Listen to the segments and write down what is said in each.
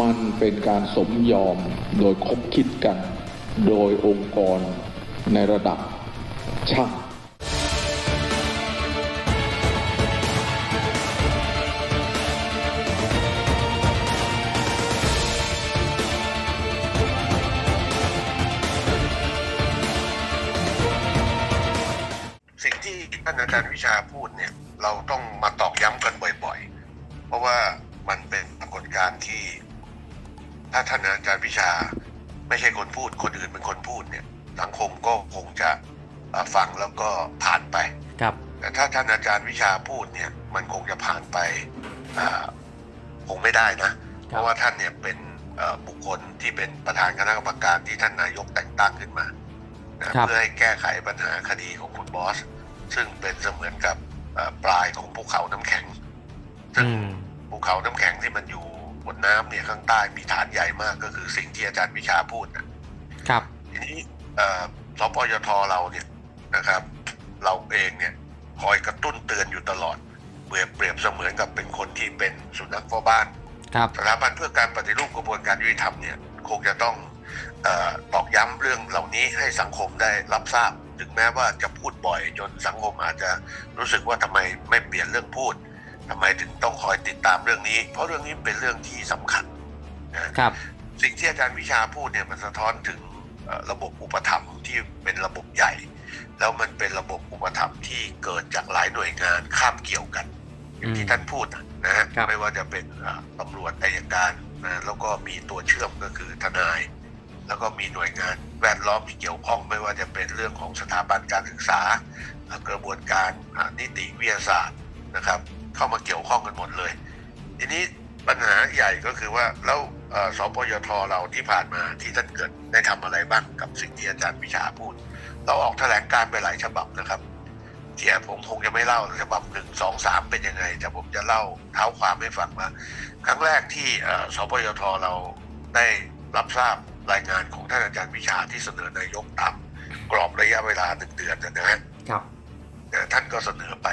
มันเป็นการสมยอมโดยคบคิดกัน โดยองค์กรในระดับช่างสิ่งที่ท่านอาจารย์วิชาพูดเนี่ย เราต้องมาตอกย้ำกันบ่อยๆ เพราะว่ามันเป็นปรากฏการณ์ที่ ถ้าท่านอาจารย์วิชาไม่ใช่คนพูดคนอื่นเป็นคนพูดเนี่ยสังคมก็คงจะเอ่อฟังแล้วก็ผ่านไปครับแต่ถ้าท่านอาจารย์วิชาพูดเนี่ยมันคงจะผ่านไปอ่าคงไม่ได้นะ เพราะว่าท่านเนี่ยเป็นเอ่อบุคคลที่เป็นประธานคณะกรรมการที่ท่านนายกแต่งตั้งขึ้นมานะครับเพื่อให้แก้ไขปัญหาคดีของคุณบอส ซึ่งเป็นเสมือนกับเอ่อปลายของภูเขาน้ำแข็งซึ่งอืมภูเขาน้ำแข็งที่มันอยู่ บนน้ำเนี่ยข้างใต้มีฐานใหญ่มากก็คือสิ่งที่อาจารย์วิชาพูดนะครับทีนี้เอ่อสปยทเราเนี่ยนะครับ เราเองเนี่ยคอยกระตุ้นเตือนอยู่ตลอดเปรียบเปรียบเสมือนกับเป็นคนที่เป็นสุนัขเฝ้าบ้านครับสถาบันเพื่อการปฏิรูปกระบวนการยุติธรรมเนี่ยคงจะต้องเออตอกย้ำเรื่องเหล่านี้ให้สังคมได้รับทราบ ถึงแม้ว่าจะพูดบ่อยจนสังคมอาจจะรู้สึกว่าทำไมไม่เปลี่ยนเรื่องพูด ทำไมถึงต้องคอยติดตามเรื่องนี้ เพราะเรื่องนี้เป็นเรื่องที่สำคัญนะครับ สิ่งที่อาจารย์วิชาพูดเนี่ยมันสะท้อนถึงเอ่อระบบอุปถัมภ์ที่เป็นระบบใหญ่ แล้วมันเป็นระบบอุปถัมภ์ที่เกิดจากหลายหน่วยงานข้ามเกี่ยวกันอย่างที่ท่านพูดนะนะฮะครับไม่ว่าจะเป็นเอ่อตำรวจอายการนะแล้วก็มีตัวเชื่อมก็คือทนาย แล้วก็มีหน่วยงานแวดล้อมที่เกี่ยวข้องไม่ว่าจะเป็นเรื่องของสถาบันการศึกษาเอ่อกระบวนการอ่านิติวิทยาศาสตร์นะครับ เข้ามาเกี่ยวข้องกันหมดเลย ทีนี้ปัญหาใหญ่ก็คือว่าแล้วเอ่อสปยทเราที่ผ่านมาที่ท่านเกิดได้ทำอะไรบ้างกับสิ่งที่อาจารย์วิชาพูด เราออกแถลงการณ์ไปหลายฉบับนะครับเที่ยผมคงจะไม่เล่าฉบับหนึ่งสองสามเป็นยังไงแต่ผมจะเล่าเท้าความให้ฟังว่าครั้งแรกที่เอ่อสปยทเราได้รับทราบรายงานของท่านอาจารย์วิชาที่เสนอนายกตามกรอบระยะเวลาหนึ่งเดือนนะฮะครับนะท่านก็เสนอไป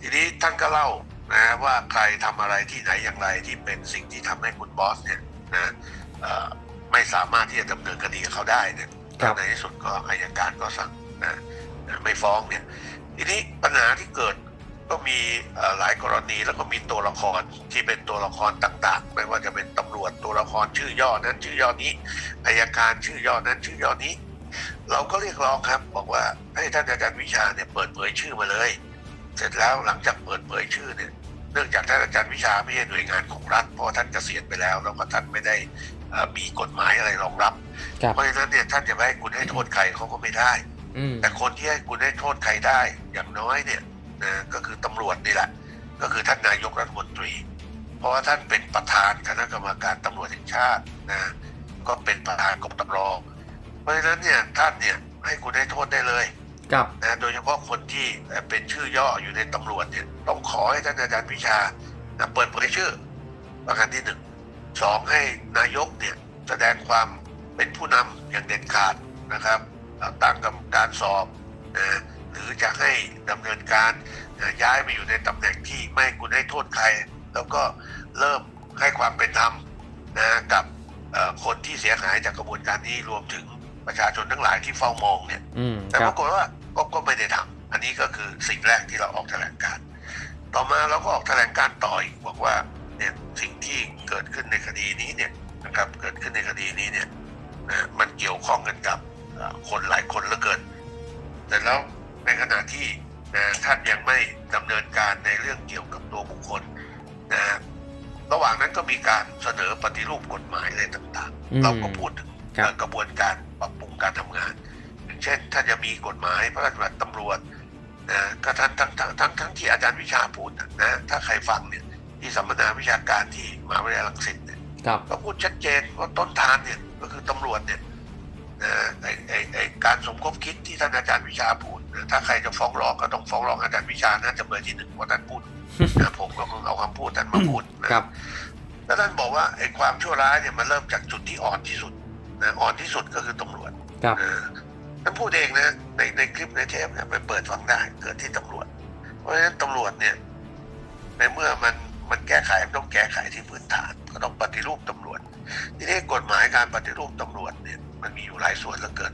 ทีนี้ท่านก็เล่า นะว่าใครทำอะไรที่ไหนอย่างไรที่เป็นสิ่งที่ทำให้คุณบอสเนี่ยนะเอ่อไม่สามารถที่จะดำเนินคดีกับเขาได้เนี่ยครับในที่สุดก็อายการก็สั่งนะนะไม่ฟ้องเนี่ยทีนี้ปัญหาที่เกิดก็มีเอ่อหลายกรณีแล้วก็มีตัวละครที่เป็นตัวละครต่างๆ ไม่ว่าจะเป็นตำรวจตัวละครชื่อย่อนั้นชื่อย่อนี้อายการชื่อย่อนั้นชื่อย่อนี้ เราก็เรียกร้องครับ บอกว่าให้ท่านอาจารย์วิชาเนี่ยเปิดเผยชื่อมาเลย เสร็จแล้วหลังจากเปิดเผยชื่อเนี่ยเนื่องจากท่านอาจารย์วิชาไม่ใช่หน่วยงานของรัฐเพราะว่าท่านเกษียณไปแล้วแล้วก็ท่านไม่ได้เอ่อมีกฎหมายอะไรรองรับครับ เพราะฉะนั้นเนี่ยท่านจะไม่ให้คุณให้โทษใครเขาก็ไม่ได้อืมแต่คนที่ให้คุณให้โทษใครได้อย่างน้อยเนี่ยนะก็คือตำรวจนี่แหละ ก็คือท่านนายกรัฐมนตรี เพราะว่าท่านเป็นประธานคณะกรรมการตำรวจแห่งชาตินะก็เป็นประธานกรมตำรวจเพราะฉะนั้นเนี่ยท่านเนี่ยให้คุณให้โทษได้เลย ครับนะโดยเฉพาะคนที่เป็นชื่อย่ออยู่ในตำรวจเนี่ยต้องขอให้ท่านอาจารย์วิชานะเปิดเผยชื่อประการที่หนึ่งสองให้นายกเนี่ยแสดงความเป็นผู้นำอย่างเด็ดขาดนะครับตั้งกรรมการสอบนะหรือจะให้ดำเนินการนะย้ายไปอยู่ในตำแหน่งที่ไม่คุณให้โทษใคร แล้วก็เริ่มให้ความเป็นธรรมนะกับคนที่เสียหายจากกระบวนการนี้รวมถึง ประชาชนทั้งหลายที่เฝ้ามองเนี่ยอืมแต่คปรับรากฏว่าก็ก็ไม่ได้ทำอันนี้ก็คือสิ่งแรกที่เราออกแถลงการณ์ต่อมาเราก็ออกแถลงการณ์ต่ออีกบอกว่าเนี่ยสิ่งที่เกิดขึ้นในคดีนี้เนี่ยนะครับเกิดขึ้นในคดีนี้เนี่ยนะมันเกี่ยวข้องกันกับเอ่อคนหลายคนเหลือเกิน แต่แล้วในขณะที่นะท่านยังไม่ดำเนินการในเรื่องเกี่ยวกับตัวบุคคลนะระหว่างนั้นก็มีการเสนอปฏิรูปกฎหมายอะไรต่างอืมๆเราก็พูดถึงครับเอ่อกระบวนการปรับปรุง การทำงาน อย่างเช่นถ้าจะมีกฎหมายพระราชบัญญัติตำรวจนะก็ท่านทั้งทั้งทั้งทั้งที่อาจารย์วิชาพูดนะนะถ้าใครฟังเนี่ยที่สัมมนาวิชาการที่มหาวิทยาลัยรังสิตเนี่ยครับก็พูดชัดเจนว่าต้นทางเนี่ยก็คือตำรวจเนี่ยนะไอไอไอการสมคบคิดที่ท่านอาจารย์วิชาพูดนะถ้าใครจะฟ้องร้องก็ต้องฟ้องร้องอาจารย์วิชานะจำเลยที่หนึ่งว่าท่านพูดนะผมก็คงเอาคำพูดท่านมาพูดนะครับแล้วท่านบอกว่าไอความชั่วร้ายเนี่ยมันเริ่มจากจุดที่อ่อนที่สุดนะอ่อนที่สุดก็คือตำรวจ ครับท่านพูดเองนะในในคลิปในเทปเนี่ยไปเปิดฟังได้เกิดที่ตำรวจ เพราะฉะนั้นตำรวจเนี่ยในเมื่อมันมันแก้ไขมันต้องแก้ไขที่พื้นฐาน ก็ต้องปฏิรูปตำรวจ ทีนี้กฎหมายการปฏิรูปตำรวจเนี่ยมันมีอยู่หลายส่วนเหลือเกิน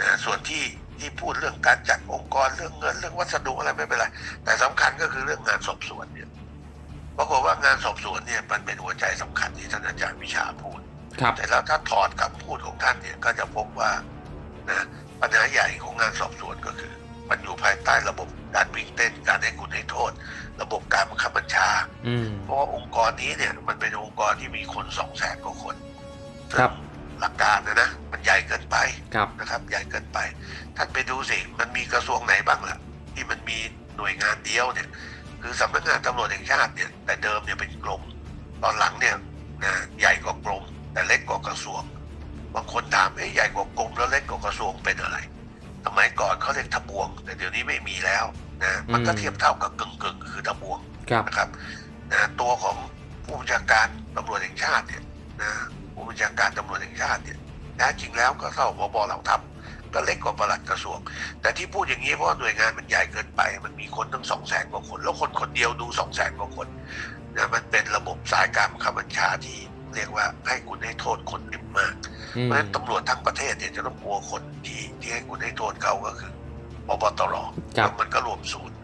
นะส่วนที่ที่พูดเรื่องการจัดองค์กรเรื่องเงินเรื่องวัสดุอะไรไม่เป็นไรแต่สำคัญก็คือเรื่องงานสอบสวนเนี่ยปรากฏว่างานสอบสวนเนี่ยมันเป็นหัวใจสำคัญที่ท่านอาจารย์วิชาพูด แต่แล้วถ้าถอดคำพูดของท่านเนี่ยก็จะพบว่านะปัญหาใหญ่ของงานสอบสวนก็คือ มันอยู่ภายใต้ระบบการวิ่งเต้นการให้คุณให้โทษ ระบบการบังคับบัญชาอืมเพราะว่าองค์กรนี้เนี่ยมันเป็นองค์กรที่มีคนสองแสนกว่าคน ครับซึ่งหลักการนะนะมันใหญ่เกินไปครับนะครับ ใหญ่เกินไป ท่านไปดูสิมันมีกระทรวงไหนบ้างล่ะ ที่มันมีหน่วยงานเดียวเนี่ยคือสำนักงานตำรวจแห่งชาติเนี่ยแต่เดิมเนี่ยเป็นกรมตอนหลังเนี่ยนะใหญ่ ใหญ่กว่ากรมแล้วเล็กกว่ากระทรวงเป็นอะไรสมัยก่อนเขาเรียกทบวง แต่เดี๋ยวนี้ไม่มีแล้วนะมันก็อืมเทียบเท่ากับกึ่งกึ่งๆคือทบวงครับนะครับนะตัวของผู้บัญชาการตำรวจแห่งชาติเนี่ยนะผู้บัญชาการตำรวจแห่งชาติเนี่ยแท้จริงแล้วก็เท่าพบเหล่าทัพก็เล็กกว่าปลัดกระทรวง แต่ที่พูดอย่างนี้เพราะว่าหน่วยงานมันใหญ่เกินไป มันมีคนตั้งสองแสนกว่าคน แล้วคนคนเดียวดูสองแสนกว่าคนนะมันเป็นระบบสายการบังคับบัญชาที่ เรียกว่าให้คุณให้โทษคนเยอะมากอืเพมราะฉะนั้นตำรวจทั้งประเทศเนี่ยจะต้องกลัวคนที่ที่ให้คุณให้โทษเขาก็คือพบตรครับแล้วมันก็รวมศูนย์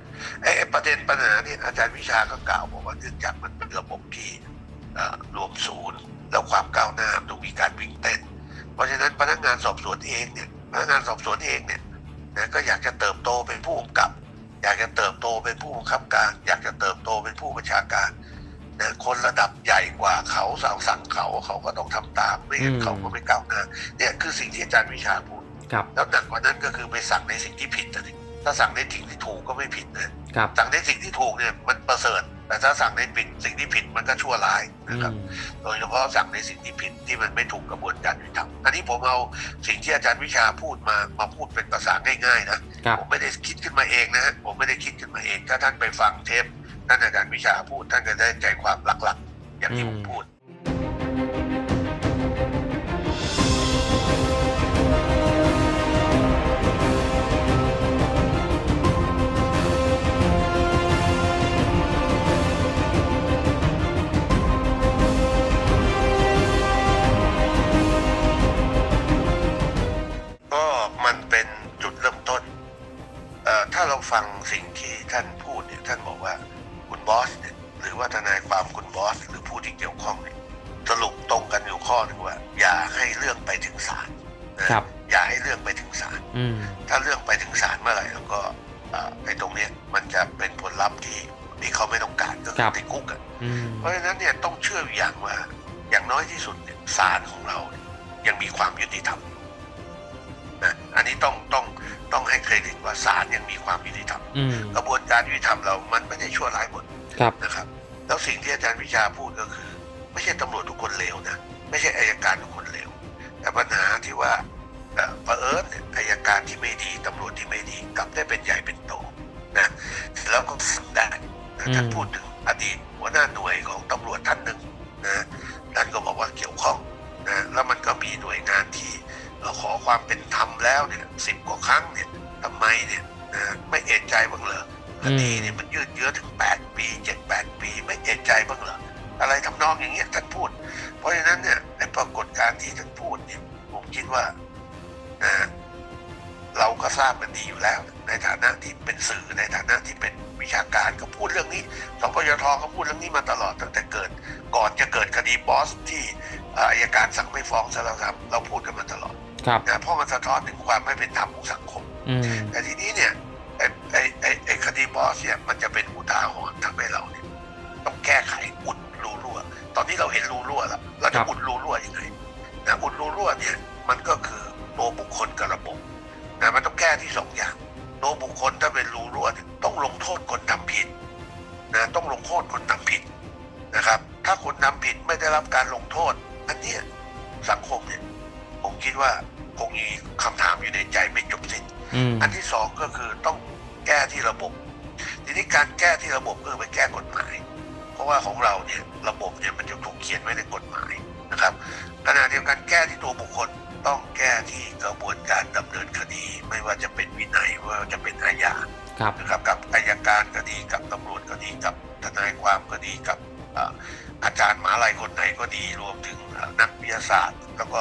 ไอ้ไอ้ประเด็นปัญหาเนี่ยอาจารย์วิชาก็กล่าวบอกว่าเนื่องจากมันเป็นระบบที่เอ่อรวมศูนย์แล้วความก้าวหน้าต้องมีการวิ่งเต้น เพราะฉะนั้นพนักงานสอบสวนเองเนี่ยพนักงานสอบสวนเองเนี่ยนะก็อยากจะเติบโตเป็นผู้กำกับ อยากจะเติบโตเป็นผู้บังคับการ อยากจะเติบโตเป็นผู้บัญชาการ นะคนระดับใหญ่กว่าเขาสั่งสั่งเขาเขาก็ต้องทำตามไม่งั้นเขาก็ไม่ก้าวหน้าเนี่ยคือสิ่งที่อาจารย์วิชาพูดครับแล้วหนักกว่านั้นก็คือไปสั่งในสิ่งที่ผิดนะนี่ถ้าสั่งในสิ่งที่ถูกก็ไม่ผิดนะครับสั่งในสิ่งที่ถูกเนี่ยมันประเสริฐแต่ถ้าสั่งในผิดสิ่งที่ผิดมันก็ชั่วร้ายอืนะครับมโดยเฉพาะสั่งในสิ่งที่ผิดที่มันไม่ถูกกระบวนการยุติธรรมอันนี้ผมเอาสิ่งที่อาจารย์วิชาพูดมามาพูดเป็นภาษาง่ายๆนะครับผมไม่ได้คิดขึ้นมาเองนะฮะผมไม่ได้คิดขึ้นมาเอง ถ้าท่านไปฟังเทป ท่านอาจารย์วิชาพูดท่านก็ได้ใจความหลักๆ อย่างที่ผมพูด ครับอย่าให้เรื่องไปถึงศาลอืมถ้าเรื่องไปถึงศาลเมื่อไหร่แล้วก็เอ่อไอ้ตรงเนี้ยมันจะเป็นผลลัพธ์ที่ที่เขาไม่ต้องการก็คืครัอบติดคุกอะอืมเพราะฉะนั้นเนี่ยต้องเชื่ออยู่อย่างว่า อย่างน้อยที่สุดเนี่ยศาลของเราเนี่ยยังมีความยุติธรรมนะอันนี้ต้องต้องต้องให้เครดิตว่าศาลยังมีความยุติธรรมอืมกระบวนการยุติธรรมเรามันไม่ได้ชั่วร้ายหมดครับนะครับ แล้วสิ่งที่อาจารย์วิชาพูดก็คือ ไม่ใช่ตำรวจทุกคนเลวนะไม่ใช่อายการทุกคนเลวแต่ปัญหาที่ว่า เอ่อเผอิญเนี่ยอายการที่ไม่ดีตำรวจที่ไม่ดีกลับได้เป็นใหญ่เป็นโตนะแล้วก็สั่งได้นะท่านอืมพูดถึงอดีตหัวหน้าหน่วยของตำรวจท่านหนึ่งนะท่านก็บอกว่าเกี่ยวข้องนะแล้วมันก็มีหน่วยงานที่เอ่อขอความเป็นธรรมแล้วเนี่ยสิบกว่าครั้งเนี่ยทำไมเนี่ยนะไม่เอะใจบ้างเหรอคดีเนี่ยมันยืดเยื้อถึงแปดปีเจ็ดแปดปี ไม่เอะใจบ้างเหรออะไรทำนองอย่างเงี้ยท่านพูด เพราะฉะนั้นเนี่ยไอ้ปรากฏการณ์ที่ท่านพูดเนี่ยผมคิดว่านะ เราก็ทราบกันดีอยู่แล้ว ในฐานะที่เป็นสื่อในฐานะที่เป็นวิชาการก็พูดเรื่องนี้สปยทก็พูดเรื่องนี้มาตลอดตั้งแต่เกิด ก่อนจะเกิดคดีบอสที่เอ่ออายการสั่งไม่ฟ้องซะแล้วครับ เราพูดกันมาตลอดครับนะเพราะมันสะท้อนถึงความไม่เป็นธรรมของสังคมอืมแต่ทีนี้เนี่ยไอ้ไอ้ไอ้ไอ้คดีบอสเนี่ยมันจะเป็นอุทาหรณ์ทำให้เราเนี่ยต้องแก้ไขอุดรูรั่ว ตอนนี้เราเห็นรูรั่วแล้วเราครัจะบอุดรูรั่วยังไงนะอุดรูรั่วเนี่ยมันก็คือ ตัวบุคคลกับระบบนะมันต้องแก้ที่สองอย่าง ตัวบุคคลถ้าเป็นรูรั่วเนี่ยต้องลงโทษคนทำผิดนะต้องลงโทษคนทำผิดนะครับ ถ้าคนทำผิดไม่ได้รับการลงโทษ อันเนี้ยสังคมเนี่ยผมคิดว่าคงมีคำถามอยู่ในใจไม่จบสิ้นอืมอันที่สองก็คือต้องแก้ที่ระบบ ทีนี้การแก้ที่ระบบก็คือไปแก้กฎหมาย เพราะว่าของเราเนี่ยระบบเนี่ยมันจะถูกเขียนไว้ในกฎหมายนะครับขณะเดียวกันแก้ที่ตัวบุคคล ต้องแก้ที่กระบวนการดำเนินคดี ไม่ว่าจะเป็นวินัยไม่ว่าจะเป็นอาญาครับนะครับกับอายการก็ดีกับตำรวจก็ดีกับทนายความก็ดีกับเอ่ออาจารย์หมหาลัยคนไหนก็ดีรวมถึงเอ่อนักวิทยาศาสตร์ แล้วก็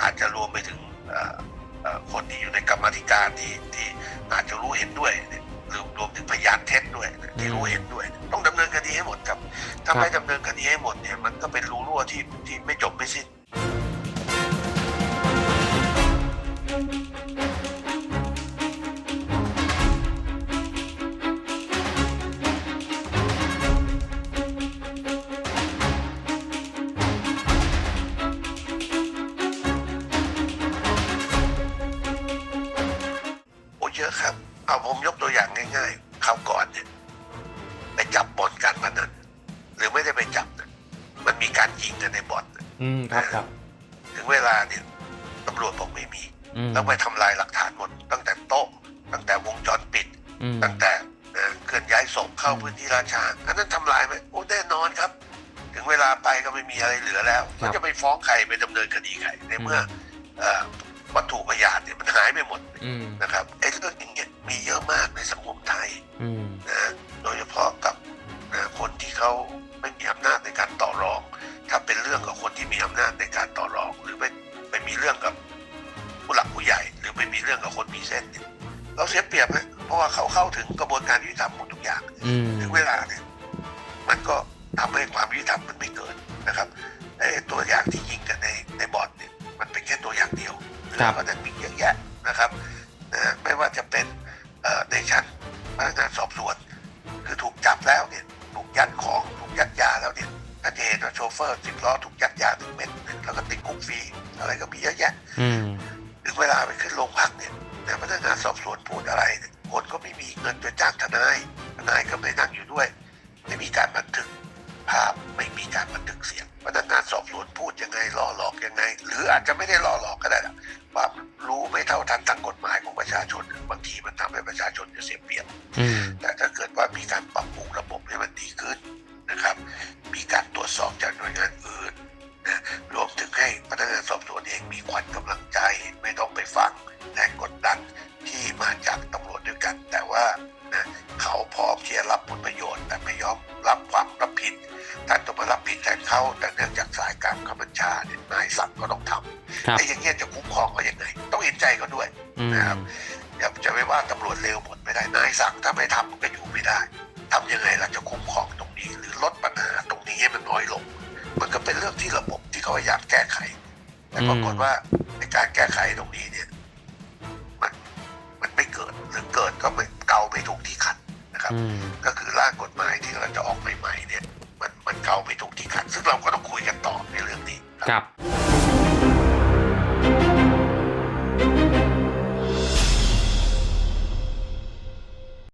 อาจจะรวมไปถึงเอ่อเอ่อคนที่อยู่ในกรรมาธิการที่ที่อาจจะรู้เห็นด้วยเนี่ยหรือรวมถึงพยานเท็จด้วยที่รู้เห็นด้วย ต้องดำเนินคดีให้หมดครับ ถ้าครับไม่ดำเนินคดีให้หมดเนี่ยมันก็เป็นรูรั่วที่ที่ไม่จบไม่สิ้น อนนะอืมครับครับ ถึงเวลาเนี่ยตำรวจบอกไม่มีอืมต้องไปทำลายหลักฐานหมด ตั้งแต่โต๊ะ ตั้งแต่วงจรปิด อืม ตั้งแต่เอ่อเคลื่อนย้ายศพเข้าอืม พื้นที่ราชาอันนั้นทำลายไหมโอ้แน่นอนครับ ถึงเวลาไปก็ไม่มีอะไรเหลือแล้วก็จะไปฟ้องใครไปดำเนินคดีใครในเมื่อเอ่อวัตถุพยานเนี่ยมันหายไปหมด อืม นะครับไอ้เรื่องอย่างเงี้ยมีเยอะมาก ยวแล้วก็จะมีเยอะแยะ รงกดดันที่มาจากตำรวจด้วยกัน แต่ว่านะเขาพร้อมที่จะรับผลประโยชน์ แต่ไม่ยอมรับความรับผิดท่านต้องมารับผิดแทนเขาแต่เนื่องจากสายการบังคับบัญชาเนี่ยนายสั่งก็ต้องทครับำไอ้อย่างเงี้ยจะคุ้มครองเขายังไง ต้องเห็นใจเขาด้วยอืมนะครับอย่าจะไปว่าตำรวจเร็วหมดไม่ได้นายสั่งถ้าไม่ทำก็อยู่ไม่ได้ทำยังไงเราจะคุ้มครองตรงนี้ หรือลดปัญหาตรงนี้ให้มันน้อยลง มันก็เป็นเรื่องที่ระบบที่เขาพยายามแก้ไข แต่ปรากฏว่าในการแก้ไขตรงนี้เนี่ย กิดก็ไม่เกาไม่ถูกที่ขัดนะครับอืมก็คือร่างกฎหมายที่เราจะออกใหม่ๆเนี่ยมันมันเกาไม่ถูกที่ขัด ซึ่งเราก็ต้องคุยกันต่อในเรื่องนี้ครับครับ